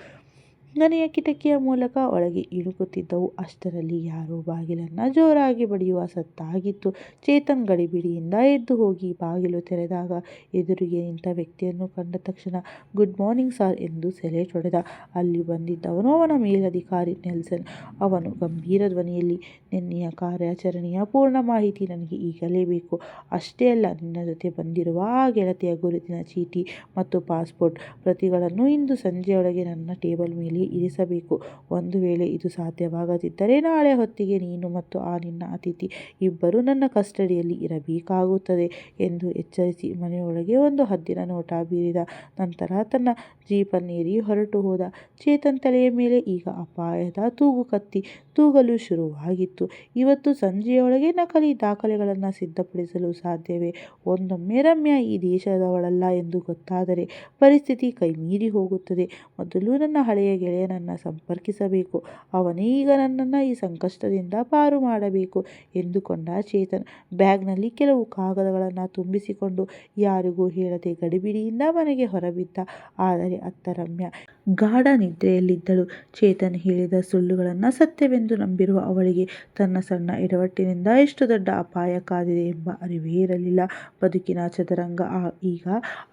ಮನೆಯ ಕಿಟಕಿಯ ಮೂಲಕ ಒಳಗೆ ಇಣುಕುತ್ತಿದ್ದವು ಅಷ್ಟರಲ್ಲಿ ಯಾರೋ ಬಾಗಿಲನ್ನು ಜೋರಾಗಿ ಬಡಿಯುವ ಸತ್ತಾಗಿತ್ತು. ಚೇತನ್ ಗಡಿಬಿಡಿಯಿಂದ ಎದ್ದು ಹೋಗಿ ಬಾಗಿಲು ತೆರೆದಾಗ ಎದುರಿಗೆ ನಿಂತ ವ್ಯಕ್ತಿಯನ್ನು ಕಂಡ ತಕ್ಷಣ ಗುಡ್ ಮಾರ್ನಿಂಗ್ ಸರ್ ಎಂದು ಸೆಲೆ ತೊಡೆದ. ಅಲ್ಲಿ ಬಂದಿದ್ದವನು ಅವನ ಮೇಲಧಿಕಾರಿ ನೆಲ್ಸನ್. ಅವನು ಗಂಭೀರ ಧ್ವನಿಯಲ್ಲಿ, ನಿನ್ನೆಯ ಕಾರ್ಯಾಚರಣೆಯ ಪೂರ್ಣ ಮಾಹಿತಿ ನನಗೆ ಈಗಲೇ ಬೇಕು. ಅಷ್ಟೇ ಅಲ್ಲ, ನಿನ್ನ ಜೊತೆ ಬಂದಿರುವ ಆ ಗೆಳತಿಯ ಗುರುತಿನ ಚೀಟಿ ಮತ್ತು ಪಾಸ್ಪೋರ್ಟ್ ಪ್ರತಿಗಳನ್ನು ಇಂದು ಸಂಜೆಯೊಳಗೆ ನನ್ನ ಟೇಬಲ್ ಮೇಲೆ ಇರಿಸಬೇಕು. ಒಂದು ವೇಳೆ ಇದು ಸಾಧ್ಯವಾಗದಿದ್ದರೆ ನಾಳೆ ಹೊತ್ತಿಗೆ ನೀನು ಮತ್ತು ಆ ನಿನ್ನ ಅತಿಥಿ ಇಬ್ಬರೂ ನನ್ನ ಕಸ್ಟಡಿಯಲ್ಲಿ ಇರಬೇಕಾಗುತ್ತದೆ ಎಂದು ಎಚ್ಚರಿಸಿ ಮನೆಯೊಳಗೆ ಒಂದು ಹದ್ದಿನ ನೋಟ ಬೀರಿದ ನಂತರ ತನ್ನ ಜೀಪನ್ನೇರಿ ಹೊರಟು ಹೋದ. ಚೇತನ್ ತಲೆಯ ಮೇಲೆ ಈಗ ಅಪಾಯದ ತೂಗು ಕತ್ತಿ ತೂಗಲು ಶುರುವಾಗಿತ್ತು. ಇವತ್ತು ಸಂಜೆಯೊಳಗೆ ನಕಲಿ ದಾಖಲೆಗಳನ್ನು ಸಿದ್ಧಪಡಿಸಲು ಸಾಧ್ಯವೇ? ಒಂದೊಮ್ಮೆ ರಮ್ಯ ಈ ದೇಶದವಳಲ್ಲ ಎಂದು ಗೊತ್ತಾದರೆ ಪರಿಸ್ಥಿತಿ ಕೈಮೀರಿ ಹೋಗುತ್ತದೆ. ಮೊದಲು ನನ್ನ ಹಳೆಯ ಗೆಳೆಯ ಗೆಳೆಯನನ್ನು ಸಂಪರ್ಕಿಸಬೇಕು. ಅವನೇ ಈಗ ನನ್ನನ್ನು ಈ ಸಂಕಷ್ಟದಿಂದ ಪಾರು ಮಾಡಬೇಕು ಎಂದುಕೊಂಡ ಚೇತನ್ ಬ್ಯಾಗ್ನಲ್ಲಿ ಕೆಲವು ಕಾಗದಗಳನ್ನು ತುಂಬಿಸಿಕೊಂಡು, ಯಾರಿಗೂ ಹೇಳದೆ ಗಡಿಬಿಡಿಯಿಂದ ಮನೆಗೆ ಹೊರಬಿದ್ದ. ಆದರೆ ಅತ್ತ ರಮ್ಯಾ ಗಾಢ ನಿದ್ರೆಯಲ್ಲಿದ್ದಳು. ಚೇತನ್ ಹೇಳಿದ ಸುಳ್ಳುಗಳನ್ನು ಸತ್ಯವೆಂದು ನಂಬಿರುವ ಅವಳಿಗೆ ತನ್ನ ಸಣ್ಣ ಎಡವಟ್ಟಿನಿಂದ ಎಷ್ಟು ದೊಡ್ಡ ಅಪಾಯ ಕಾದಿದೆ ಎಂಬ ಅರಿವೇ ಇರಲಿಲ್ಲ. ಬದುಕಿನ ಚದುರಂಗ ಈಗ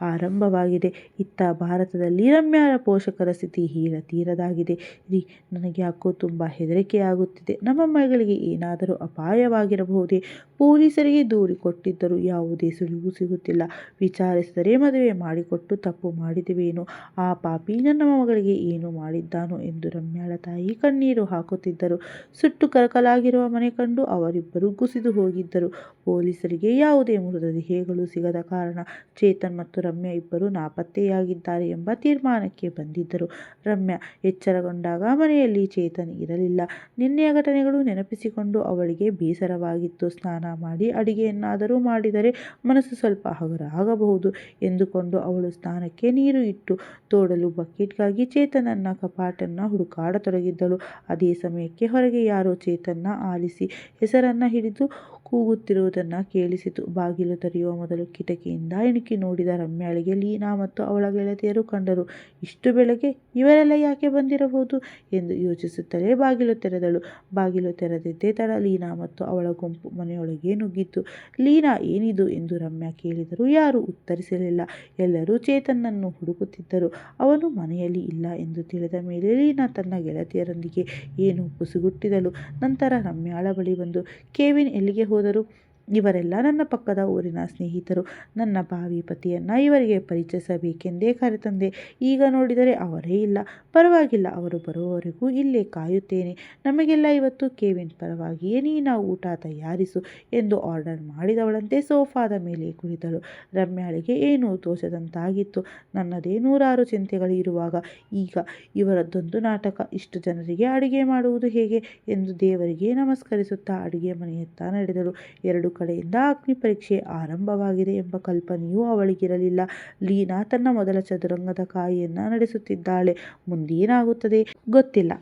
ಆರಂಭವಾಗಿದೆ. ಇತ್ತ ಭಾರತದಲ್ಲಿ ರಮ್ಯಾರ ಪೋಷಕರ ಸ್ಥಿತಿ ತೀರದಾಗಿದೆ. ರೀ ನನಗೆ ಯಾಕೋ ತುಂಬ ಹೆದರಿಕೆಯಾಗುತ್ತಿದೆ. ನಮ್ಮ ಮಗಳಿಗೆ ಏನಾದರೂ ಅಪಾಯವಾಗಿರಬಹುದೇ? ಪೊಲೀಸರಿಗೆ ದೂರಿ ಕೊಟ್ಟಿದ್ದರೂ ಯಾವುದೇ ಸುಳಿವು ಸಿಗುತ್ತಿಲ್ಲ. ವಿಚಾರಿಸಿದರೆ ಮದುವೆ ಮಾಡಿಕೊಟ್ಟು ತಪ್ಪು ಮಾಡಿದೆವೇನೋ? ಆ ಪಾಪಿ ನನ್ನ ಮಗಳಿಗೆ ಏನು ಮಾಡಿದ್ದಾನೋ ಎಂದು ರಮ್ಯಾಳ ತಾಯಿ ಕಣ್ಣೀರು ಹಾಕುತ್ತಿದ್ದರು. ಸುಟ್ಟು ಕರಕಲಾಗಿರುವ ಮನೆ ಕಂಡು ಅವರಿಬ್ಬರು ಕುಸಿದು ಹೋಗಿದ್ದರು. ಪೊಲೀಸರಿಗೆ ಯಾವುದೇ ಮೃತದೇಹಗಳು ಸಿಗದ ಕಾರಣ ಚೇತನ್ ಮತ್ತು ರಮ್ಯಾ ಇಬ್ಬರು ನಾಪತ್ತೆಯಾಗಿದ್ದಾರೆ ಎಂಬ ತೀರ್ಮಾನಕ್ಕೆ ಬಂದಿದ್ದರು. ರಮ್ಯಾ ಎಚ್ಚರಗೊಂಡಾಗ ಮನೆಯಲ್ಲಿ ಚೇತನ್ ಇರಲಿಲ್ಲ. ನಿನ್ನೆಯ ಘಟನೆಗಳು ನೆನಪಿಸಿಕೊಂಡು ಅವಳಿಗೆ ಬೇಸರವಾಗಿತ್ತು. ಸ್ನಾನ ಮಾಡಿ ಅಡಿಗೆಯನ್ನಾದರೂ ಮಾಡಿದರೆ ಮನಸ್ಸು ಸ್ವಲ್ಪ ಹಗುರಾಗಬಹುದು ಎಂದುಕೊಂಡು ಅವಳು ಸ್ನಾನಕ್ಕೆ ನೀರು ಇಟ್ಟು ತೋಡಲು ಬಕೆಟ್ಗಾಗಿ ಚೇತನನ್ನ ಕಪಾಟನ್ನ ಹುಡುಕಾಡತೊಡಗಿದ್ದಳು. ಅದೇ ಸಮಯಕ್ಕೆ ಹೊರಗೆ ಯಾರೋ ಚೇತನ್ನ ಆಲಿಸಿ ಹೆಸರನ್ನ ಹಿಡಿದು ಕೂಗುತ್ತಿರುವುದನ್ನು ಕೇಳಿಸಿತು. ಬಾಗಿಲು ತೆರೆಯುವ ಮೊದಲು ಕಿಟಕಿಯಿಂದ ಇಣುಕಿ ನೋಡಿದ ರಮ್ಯಾಳಿಗೆ ಲೀನಾ ಮತ್ತು ಅವಳ ಗೆಳತಿಯರು ಕಂಡರು, ಇಷ್ಟು ಬೆಳಗ್ಗೆ ಇವರೆಲ್ಲ ಯಾಕೆ ಬಂದಿರಬಹುದು? ಎಂದು ಯೋಚಿಸುತ್ತಲೇ ಬಾಗಿಲು ತೆರೆದಳು. ಬಾಗಿಲು ತೆರೆದಿದ್ದೇ ತಡ ಲೀನಾ ಮತ್ತು ಅವಳ ಗುಂಪು ಮನೆಯೊಳಗೆ ನುಗ್ಗಿತ್ತು. ಲೀನಾ, ಏನಿದು? ಎಂದು ರಮ್ಯಾ ಕೇಳಿದರು ಯಾರೂ ಉತ್ತರಿಸಲಿಲ್ಲ. ಎಲ್ಲರೂ ಚೇತನನ್ನು ಹುಡುಕುತ್ತಿದ್ದರು. ಅವನು ಮನೆಯಲ್ಲಿ ಇಲ್ಲ ಎಂದು ತಿಳಿದ ಮೇಲೆ ಲೀನಾ ತನ್ನ ಗೆಳತಿಯರೊಂದಿಗೆ ಏನು ಕುಸುಗುಟ್ಟಿದಳು. ನಂತರ ರಮ್ಯಾಳ ಬಳಿ ಬಂದು, ಕೇವಿನ್ ಎಲ್ಲಿಗೆ ಹೋದರು? ಇವರೆಲ್ಲ ನನ್ನ ಪಕ್ಕದ ಊರಿನ ಸ್ನೇಹಿತರು. ನನ್ನ ಭಾವಿ ಪತಿಯನ್ನು ಇವರಿಗೆ ಪರಿಚಯಿಸಬೇಕೆಂದೇ ಕರೆತಂದೆ. ಈಗ ನೋಡಿದರೆ ಅವರೇ ಇಲ್ಲ. ಪರವಾಗಿಲ್ಲ, ಅವರು ಬರುವವರೆಗೂ ಇಲ್ಲೇ ಕಾಯುತ್ತೇನೆ. ನಮಗೆಲ್ಲ ಇವತ್ತು ಕೇವಿನ್ ಪರವಾಗಿಯೇ ನೀನು ಊಟ ತಯಾರಿಸು ಎಂದು ಆರ್ಡರ್ ಮಾಡಿದವಳಂತೆ ಸೋಫಾದ ಮೇಲೆ ಕುಳಿತಳು. ರಮ್ಯಾಳಿಗೆ ಏನೂ ತೋಚದಂತಾಗಿತ್ತು. ನನ್ನದೇ ನೂರಾರು ಚಿಂತೆಗಳು ಇರುವಾಗ, ಈಗ ಇವರದ್ದೊಂದು ನಾಟಕ. ಇಷ್ಟು ಜನರಿಗೆ ಅಡುಗೆ ಮಾಡುವುದು ಹೇಗೆ ಎಂದು ದೇವರಿಗೆ ನಮಸ್ಕರಿಸುತ್ತಾ ಅಡುಗೆ ಮನೆಯತ್ತ ನಡೆದಳು. ಎರಡು ಕಡೆಯಿಂದ ಅಗ್ನಿ ಪರೀಕ್ಷೆ ಆರಂಭವಾಗಿದೆ ಎಂಬ ಕಲ್ಪನೆಯೂ ಅವಳಿಗಿರಲಿಲ್ಲ. ಲೀನಾ ತನ್ನ ಮೊದಲ ಚದುರಂಗದ ಕಾಯಿಯನ್ನು ನಡೆಸುತ್ತಿದ್ದಾಳೆ. ಮುಂದೇನಾಗುತ್ತದೆ ಗೊತ್ತಿಲ್ಲ.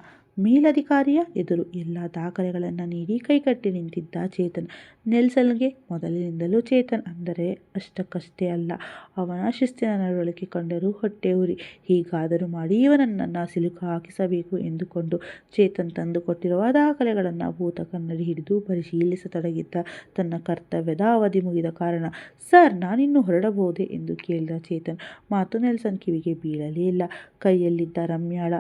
ಮೇಲಧಿಕಾರಿಯ ಎದುರು ಎಲ್ಲ ದಾಖಲೆಗಳನ್ನು ನೀಡಿ ಕೈಕಟ್ಟಿ ನಿಂತಿದ್ದ ಚೇತನ್. ನೆಲ್ಸನ್ಗೆ ಮೊದಲಿನಿಂದಲೂ ಚೇತನ್ ಅಂದರೆ ಅಷ್ಟಕ್ಕಷ್ಟೇ ಅಲ್ಲ, ಅವನ ಶಿಸ್ತಿನ ನಡವಳಿಕೆ ಕಂಡರೂ ಹೊಟ್ಟೆ ಉರಿ. ಹೀಗಾದರೂ ಮಾಡಿ ಇವನನ್ನು ಸಿಲುಕು ಹಾಕಿಸಬೇಕು ಎಂದುಕೊಂಡು ಚೇತನ್ ತಂದುಕೊಟ್ಟಿರುವ ದಾಖಲೆಗಳನ್ನು ಭೂತ ಕನ್ನಡಿ ಹಿಡಿದು ಪರಿಶೀಲಿಸತೊಡಗಿದ್ದ ತನ್ನ ಕರ್ತವ್ಯದ ಅವಧಿ ಮುಗಿದ ಕಾರಣ, ಸರ್, ನಾನಿನ್ನು ಹೊರಡಬಹುದೇ? ಎಂದು ಕೇಳಿದ ಚೇತನ್. ಮಾತು ನೆಲ್ಸನ್ ಕಿವಿಗೆ ಬೀಳಲೇ ಇಲ್ಲ. ಕೈಯಲ್ಲಿದ್ದ ರಮ್ಯಾಳ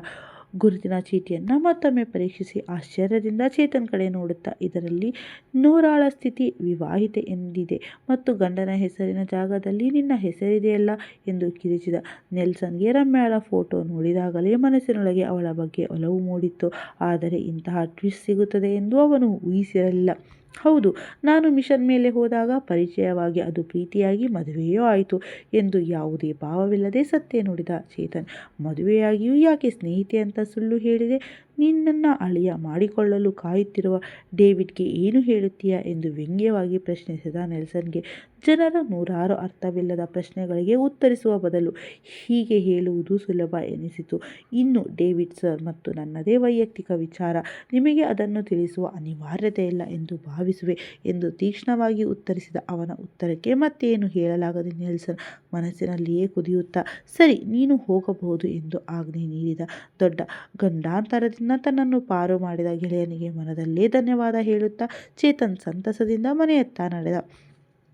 ಗುರುತಿನ ಚೀಟಿಯನ್ನು ಮತ್ತೊಮ್ಮೆ ಪರೀಕ್ಷಿಸಿ ಆಶ್ಚರ್ಯದಿಂದ ಚೇತನ್ ಕಡೆ ನೋಡುತ್ತಾ ಇದರಲ್ಲಿ ನೂರಾಳ ಸ್ಥಿತಿ ವಿವಾಹಿತೆ ಎಂದಿದೆ. ಮತ್ತು ಗಂಡನ ಹೆಸರಿನ ಜಾಗದಲ್ಲಿ ನಿನ್ನ ಹೆಸರಿದೆಯಲ್ಲ ಎಂದು ಕಿರಿಚಿದ ನೆಲ್ಸನ್ಗೆ ರಮ್ಯಾಳ ಫೋಟೋ ನೋಡಿದಾಗಲೇ ಮನಸ್ಸಿನೊಳಗೆ ಅವಳ ಬಗ್ಗೆ ಒಲವು ಮೂಡಿತ್ತು. ಆದರೆ ಇಂತಹ ಟ್ವಿಸ್ಟ್ ಸಿಗುತ್ತದೆ ಎಂದು ಅವನು ಊಹಿಸಿರಲಿಲ್ಲ. ಹೌದು, ನಾನು ಮಿಷನ್ ಮೇಲೆ ಹೋದಾಗ ಪರಿಚಯವಾಗಿ ಅದು ಪ್ರೀತಿಯಾಗಿ ಮದುವೆಯೂ ಆಯಿತು ಎಂದು ಯಾವುದೇ ಭಾವವಿಲ್ಲದೆ ಸತ್ಯ ನುಡಿದ ಚೇತನ್ ಮದುವೆಯಾಗಿಯೂ ಯಾಕೆ ಸ್ನೇಹಿತೆ ಅಂತ ಸುಳ್ಳು ಹೇಳಿದೆ? ನಿನ್ನನ್ನು ಅಳಿಯ ಮಾಡಿಕೊಳ್ಳಲು ಕಾಯುತ್ತಿರುವ ಡೇವಿಡ್ಗೆ ಏನು ಹೇಳುತ್ತೀಯಾ ಎಂದು ವ್ಯಂಗ್ಯವಾಗಿ ಪ್ರಶ್ನಿಸಿದ ನೆಲ್ಸನ್ಗೆ ಜನರ ನೂರಾರು ಅರ್ಥವಿಲ್ಲದ ಪ್ರಶ್ನೆಗಳಿಗೆ ಉತ್ತರಿಸುವ ಬದಲು ಹೀಗೆ ಹೇಳುವುದು ಸುಲಭ ಎನಿಸಿತು. ಇನ್ನು ಡೇವಿಡ್ ಸರ್ ಮತ್ತು ನನ್ನದೇ ವೈಯಕ್ತಿಕ ವಿಚಾರ, ನಿಮಗೆ ಅದನ್ನು ತಿಳಿಸುವ ಅನಿವಾರ್ಯತೆ ಇಲ್ಲ ಎಂದು ಭಾವಿಸುವೆ ಎಂದು ತೀಕ್ಷ್ಣವಾಗಿ ಉತ್ತರಿಸಿದ ಅವನ ಉತ್ತರಕ್ಕೆ ಮತ್ತೇನು ಹೇಳಲಾಗದೆ ನೆಲ್ಸನ್ ಮನಸ್ಸಿನಲ್ಲಿಯೇ ಕುದಿಯುತ್ತಾ, ಸರಿ, ನೀನು ಹೋಗಬಹುದು ಎಂದು ಆಜ್ಞೆ ನೀಡಿದ ದೊಡ್ಡ ಗಂಡಾಂತರದಿಂದ ತನ್ನನ್ನು ಪಾರು ಮಾಡಿದ ಗೆಳೆಯನಿಗೆ ಮನದಲ್ಲೇ ಧನ್ಯವಾದ ಹೇಳುತ್ತಾ ಚೇತನ್ ಸಂತಸದಿಂದ ಮನೆಯತ್ತ ನಡೆದ.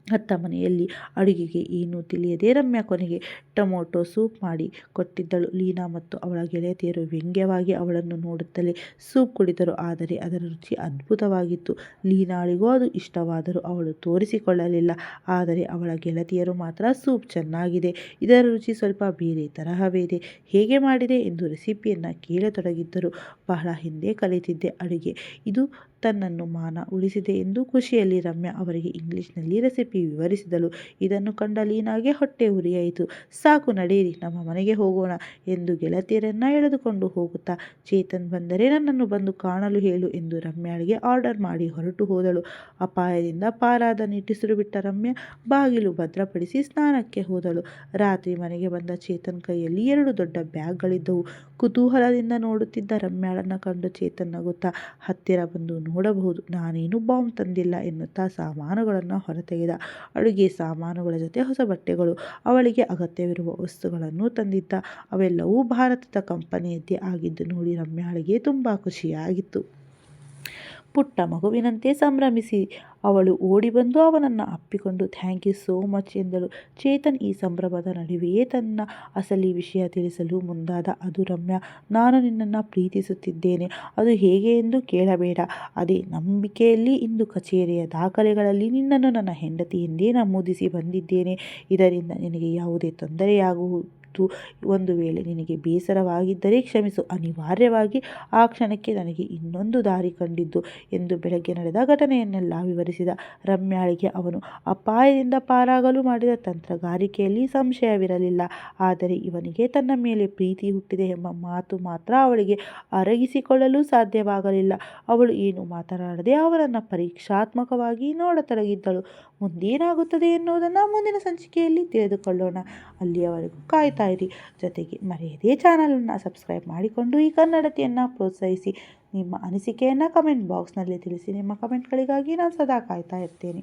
ಅತ್ತ ಮನೆಯಲ್ಲಿ ಅಡುಗೆಗೆ ಏನೂ ತಿಳಿಯದೆ ರಮ್ಯಾ ಕೊನೆಗೆ ಟೊಮೊಟೊ ಸೂಪ್ ಮಾಡಿ ಕೊಟ್ಟಿದ್ದಳು. ಲೀನಾ ಮತ್ತು ಅವಳ ಗೆಳತಿಯರು ವ್ಯಂಗ್ಯವಾಗಿ ಅವಳನ್ನು ನೋಡುತ್ತಲೇ ಸೂಪ್ ಕುಡಿದರು. ಆದರೆ ಅದರ ರುಚಿ ಅದ್ಭುತವಾಗಿತ್ತು. ಲೀನಾಳಿಗೂ ಅದು ಇಷ್ಟವಾದರೂ ಅವಳು ತೋರಿಸಿಕೊಳ್ಳಲಿಲ್ಲ. ಆದರೆ ಅವಳ ಗೆಳತಿಯರು ಮಾತ್ರ ಸೂಪ್ ಚೆನ್ನಾಗಿದೆ. ಇದರ ರುಚಿ ಸ್ವಲ್ಪ ಬೇರೆ ತರಹವಿದೆ. ಹೇಗೆ ಮಾಡಿದೆ ಎಂದು ರೆಸಿಪಿಯನ್ನು ಕೇಳತೊಡಗಿದ್ದರು. ಬಹಳ ಹಿಂದೆ ಕಲಿತಿದ್ದೆ ಅಡುಗೆ. ಇದು ತನ್ನನ್ನು ಮಾನ ಉಳಿಸಿದೆ ಎಂದು ಖುಷಿಯಲ್ಲಿ ರಮ್ಯಾ ಅವರಿಗೆ ಇಂಗ್ಲಿಷ್ನಲ್ಲಿ ರೆಸಿಪಿ ವಿವರಿಸಿದಳು. ಇದನ್ನು ಕಂಡ ಲೀನಾಗೆ ಹೊಟ್ಟೆ ಉರಿಯಾಯಿತು. ಸಾಕು ನಡೆಯಿರಿ, ನಮ್ಮ ಮನೆಗೆ ಹೋಗೋಣ ಎಂದು ಗೆಳತಿಯರನ್ನ ಎಳೆದುಕೊಂಡು ಹೋಗುತ್ತಾ ಚೇತನ್ ಬಂದರೆ ನನ್ನನ್ನು ಬಂದು ಕಾಣಲು ಹೇಳು ಎಂದು ರಮ್ಯಾಳಿಗೆ ಆರ್ಡರ್ ಮಾಡಿ ಹೊರಟು ಹೋದಳು. ಅಪಾಯದಿಂದ ಪಾರಾದ ನಿಟ್ಟಿಸಿರು ಬಿಟ್ಟ ರಮ್ಯ ಬಾಗಿಲು ಭದ್ರಪಡಿಸಿ ಸ್ನಾನಕ್ಕೆ ಹೋದಳು. ರಾತ್ರಿ ಮನೆಗೆ ಬಂದ ಚೇತನ್ ಕೈಯಲ್ಲಿ ಎರಡು ದೊಡ್ಡ ಬ್ಯಾಗ್ಗಳಿದ್ದವು. ಕುತೂಹಲದಿಂದ ನೋಡುತ್ತಿದ್ದ ರಮ್ಯಾಳನ್ನ ಕಂಡು ಚೇತನ್ ನಗುತ್ತಾ, ಹತ್ತಿರ ಬಂದು ನೋಡಬಹುದು, ನಾನೇನು ಬಾಂಬ್ ತಂದಿಲ್ಲ ಎನ್ನುತ್ತಾ ಸಾಮಾನುಗಳನ್ನು ಹೊರತೆಗೆದ. ಅಡುಗೆ ಸಾಮಾನುಗಳ ಜೊತೆ ಹೊಸ ಬಟ್ಟೆಗಳು, ಅವಳಿಗೆ ಅಗತ್ಯವಿರುವ ವಸ್ತುಗಳನ್ನು ತಂದಿದ್ದ. ಅವೆಲ್ಲವೂ ಭಾರತದ ಕಂಪನಿಯದ್ದೇ ಆಗಿದ್ದು ನೋಡಿ ರಮ್ಯಾಳಿಗೆ ತುಂಬ ಖುಷಿಯಾಗಿತ್ತು. ಪುಟ್ಟ ಮಗುವಿನಂತೆ ಸಂಭ್ರಮಿಸಿ. ಅವಳು ಓಡಿ ಬಂದು ಅವನನ್ನು ಅಪ್ಪಿಕೊಂಡು, ಥ್ಯಾಂಕ್ ಯು ಸೋ ಮಚ್ ಎಂದಳು. ಚೇತನ್ ಈ ಸಂಭ್ರಮದ ನಡುವೆಯೇ ತನ್ನ ಅಸಲಿ ವಿಷಯ ತಿಳಿಸಲು ಮುಂದಾದ. ಅದು ರಮ್ಯ, ನಾನು ನಿನ್ನನ್ನು ಪ್ರೀತಿಸುತ್ತಿದ್ದೇನೆ. ಅದು ಹೇಗೆ ಎಂದು ಕೇಳಬೇಡ. ಅದೇ ನಂಬಿಕೆಯಲ್ಲಿ ಇಂದು ಕಚೇರಿಯ ದಾಖಲೆಗಳಲ್ಲಿ ನಿನ್ನನ್ನು ನನ್ನ ಹೆಂಡತಿ ಎಂದೇ ನಮೂದಿಸಿ ಬಂದಿದ್ದೇನೆ. ಇದರಿಂದ ನಿನಗೆ ಯಾವುದೇ ತೊಂದರೆಯಾಗುವುದು ಒಂದು ವೇಳೆ ನಿನಗೆ ಬೇಸರವಾಗಿದ್ದರೆ ಕ್ಷಮಿಸು. ಅನಿವಾರ್ಯವಾಗಿ ಆ ಕ್ಷಣಕ್ಕೆ ನನಗೆ ಇನ್ನೊಂದು ದಾರಿ ಕಂಡಿದ್ದು ಎಂದು ಬೆಳಗ್ಗೆ ನಡೆದ ಘಟನೆಯನ್ನೆಲ್ಲ ವಿವರಿಸಿದ ರಮ್ಯಾಳಿಗೆ ಅವನು ಅಪಾಯದಿಂದ ಪಾರಾಗಲು ಮಾಡಿದ ತಂತ್ರಗಾರಿಕೆಯಲ್ಲಿ ಸಂಶಯವಿರಲಿಲ್ಲ. ಆದರೆ ಇವನಿಗೆ ತನ್ನ ಮೇಲೆ ಪ್ರೀತಿ ಹುಟ್ಟಿದೆ ಎಂಬ ಮಾತು ಮಾತ್ರ ಅವಳಿಗೆ ಅರಗಿಸಿಕೊಳ್ಳಲು ಸಾಧ್ಯವಾಗಲಿಲ್ಲ. ಅವಳು ಏನು ಮಾತನಾಡದೆ ಅವರನ್ನು ಪರೀಕ್ಷಾತ್ಮಕವಾಗಿ ನೋಡತೊಡಗಿದ್ದಳು. ಮುಂದೇನಾಗುತ್ತದೆ ಎನ್ನುವುದನ್ನು ಮುಂದಿನ ಸಂಚಿಕೆಯಲ್ಲಿ ತಿಳಿದುಕೊಳ್ಳೋಣ. ಅಲ್ಲಿಯವರೆಗೂ ಕಾಯ್ತಾ ಇರಿ. ಜೊತೆಗೆ ಮರೆಯದೇ ಚಾನಲನ್ನು ಸಬ್ಸ್ಕ್ರೈಬ್ ಮಾಡಿಕೊಂಡು ಈ ಕನ್ನಡತಿಯನ್ನು ಪ್ರೋತ್ಸಾಹಿಸಿ. ನಿಮ್ಮ ಅನಿಸಿಕೆಯನ್ನು ಕಮೆಂಟ್ ಬಾಕ್ಸ್ನಲ್ಲಿ ತಿಳಿಸಿ. ನಿಮ್ಮ ಕಮೆಂಟ್ಗಳಿಗಾಗಿ ನಾನು ಸದಾ ಕಾಯ್ತಾ ಇರ್ತೇನೆ.